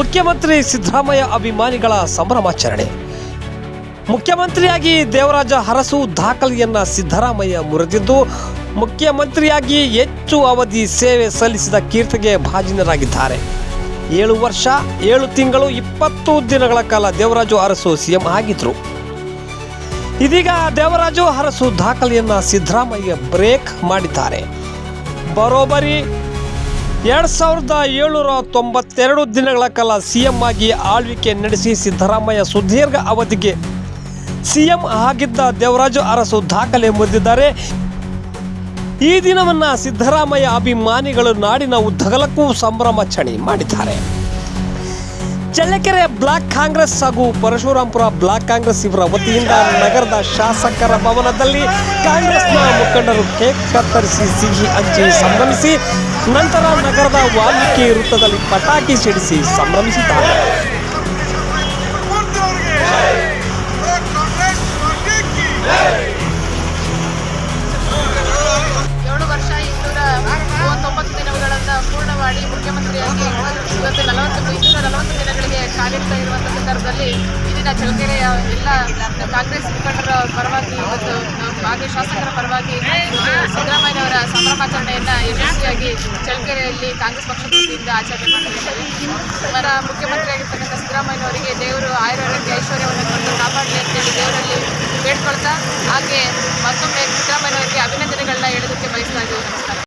ಮುಖ್ಯಮಂತ್ರಿ ಸಿದ್ದರಾಮಯ್ಯ ಅಭಿಮಾನಿಗಳ ಸಂಭ್ರಮಾಚರಣೆ. ಮುಖ್ಯಮಂತ್ರಿಯಾಗಿ ದೇವರಾಜ ಅರಸು ದಾಖಲೆಯನ್ನ ಸಿದ್ದರಾಮಯ್ಯ ಮುರಿದಿದ್ದು, ಮುಖ್ಯಮಂತ್ರಿಯಾಗಿ ಹೆಚ್ಚು ಅವಧಿ ಸೇವೆ ಸಲ್ಲಿಸಿದ ಕೀರ್ತಿಗೆ ಭಾಜನರಾಗಿದ್ದಾರೆ. ಏಳು ವರ್ಷ, ಏಳು ತಿಂಗಳು, ಇಪ್ಪತ್ತು ದಿನಗಳ ಕಾಲ ದೇವರಾಜು ಅರಸು ಸಿಎಂ ಆಗಿದ್ರು. ಇದೀಗ ದೇವರಾಜು ಅರಸು ದಾಖಲೆಯನ್ನ ಸಿದ್ದರಾಮಯ್ಯ ಬ್ರೇಕ್ ಮಾಡಿದ್ದಾರೆ. ಬರೋಬ್ಬರಿ ಎರಡ್ ಸಾವಿರದ ಏಳುನೂರ ತೊಂಬತ್ತೆರಡು ದಿನಗಳ ಕಾಲ ಸಿಎಂ ಆಗಿ ಆಳ್ವಿಕೆ ನಡೆಸಿ ಸಿದ್ದರಾಮಯ್ಯ ಸುದೀರ್ಘ ಅವಧಿಗೆ ಸಿಎಂ ಆಗಿದ್ದ ದೇವರಾಜು ಅರಸು ದಾಖಲೆ ಮುರಿದಿದ್ದಾರೆ. ಈ ದಿನವನ್ನ ಸಿದ್ದರಾಮಯ್ಯ ಅಭಿಮಾನಿಗಳು ನಾಡಿನ ಉದ್ದಗಲಕ್ಕೂ ಸಂಭ್ರಮಾಚರಣೆ ಮಾಡಿದ್ದಾರೆ. ಚಳ್ಳಕೆರೆ ಬ್ಲಾಕ್ ಕಾಂಗ್ರೆಸ್ ಹಾಗೂ ಪರಶುರಾಂಪುರ ಬ್ಲಾಕ್ ಕಾಂಗ್ರೆಸ್ ಇವರ ವತಿಯಿಂದ ನಗರದ ಶಾಸಕರ ಭವನದಲ್ಲಿ ಕಾಂಗ್ರೆಸ್ನ ಮುಖಂಡರು ಕೇಕ್ ಕತ್ತರಿಸಿ ಸಿಹಿ ಹಂಚಿ ಸಂಭ್ರಮಿಸಿ ನಂತರ ನಗರದ ವಾಲ್ಮೀಕಿ ವೃತ್ತದಲ್ಲಿ ಪಟಾಕಿ ಸಿಡಿಸಿ ಸಂಭ್ರಮಿಸಿದ್ದಾರೆ. ಏಳು ವರ್ಷ ಇನ್ನೂರ ಮೂವತ್ತೊಂಬತ್ತು ಪೂರ್ಣ ಮಾಡಿ ಮುಖ್ಯಮಂತ್ರಿಯಾಗಿ ಇನ್ನೂರ ನಲವತ್ತು ದಿನಗಳಿಗೆ ಕಾಲಿಡ್ತಾ ಇರುವಂಥ ಸಂದರ್ಭದಲ್ಲಿ ಕಾಂಗ್ರೆಸ್ ಮುಖಂಡರ ಪರವಾಗಿ ಮತ್ತು ಹಾಗೆ ಶಾಸಕರ ಪರವಾಗಿ ಸಿದ್ದರಾಮಯ್ಯನವರ ಸಂಭ್ರಮಾಚರಣೆಯನ್ನು ಯಶಸ್ವಿಯಾಗಿ ಚಳ್ಳಕೆರೆಯಲ್ಲಿ ಕಾಂಗ್ರೆಸ್ ಪಕ್ಷದ ವತಿಯಿಂದ ಆಚರಣೆ ಮಾಡಿದ್ದಾರೆ ಅವರ ಮುಖ್ಯಮಂತ್ರಿಯಾಗಿರ್ತಕ್ಕಂಥ ಸಿದ್ದರಾಮಯ್ಯನವರಿಗೆ ದೇವರು ಆಯುರ್ವೇದಕ್ಕೆ ಐಶ್ವರ್ಯವನ್ನು ಕೊಟ್ಟು ಕಾಪಾಡಲಿ ಅಂತೇಳಿ ದೇವರಲ್ಲಿ ಬೇಡ್ಕೊಳ್ತಾ, ಹಾಗೆ